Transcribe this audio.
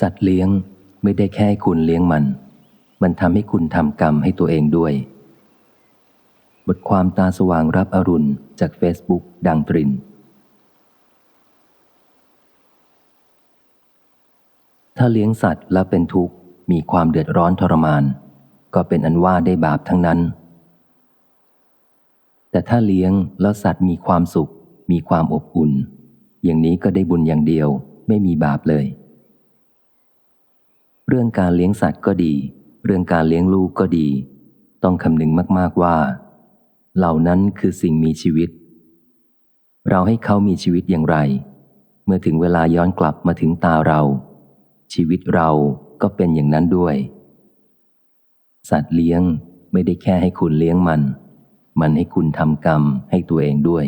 สัตว์เลี้ยงไม่ได้แค่ให้คุณเลี้ยงมัน มันทำให้คุณทำกรรมให้ตัวเองด้วย บทความตาสว่างรับอรุณจากเฟซบุ๊กดังตริน ถ้าเลี้ยงสัตว์แล้วเป็นทุกข์ มีความเดือดร้อนทรมาน ก็เป็นอันว่าได้บาปทั้งนั้น แต่ถ้าเลี้ยงแล้วสัตว์มีความสุข มีความอบอุ่น อย่างนี้ก็ได้บุญอย่างเดียวไม่มีบาปเลย เรื่องการเลี้ยงสัตว์ก็ดี เรื่องการเลี้ยงลูกก็ดี ต้องคำนึงมากๆว่า เหล่านั้นคือสิ่งมีชีวิต เราให้เขามีชีวิตอย่างไร เมื่อถึงเวลาย้อนกลับมาถึงตาเรา ชีวิตเราก็เป็นอย่างนั้นด้วย สัตว์เลี้ยงไม่ได้แค่ให้คุณเลี้ยงมัน มันให้คุณทำกรรมให้ตัวเองด้วย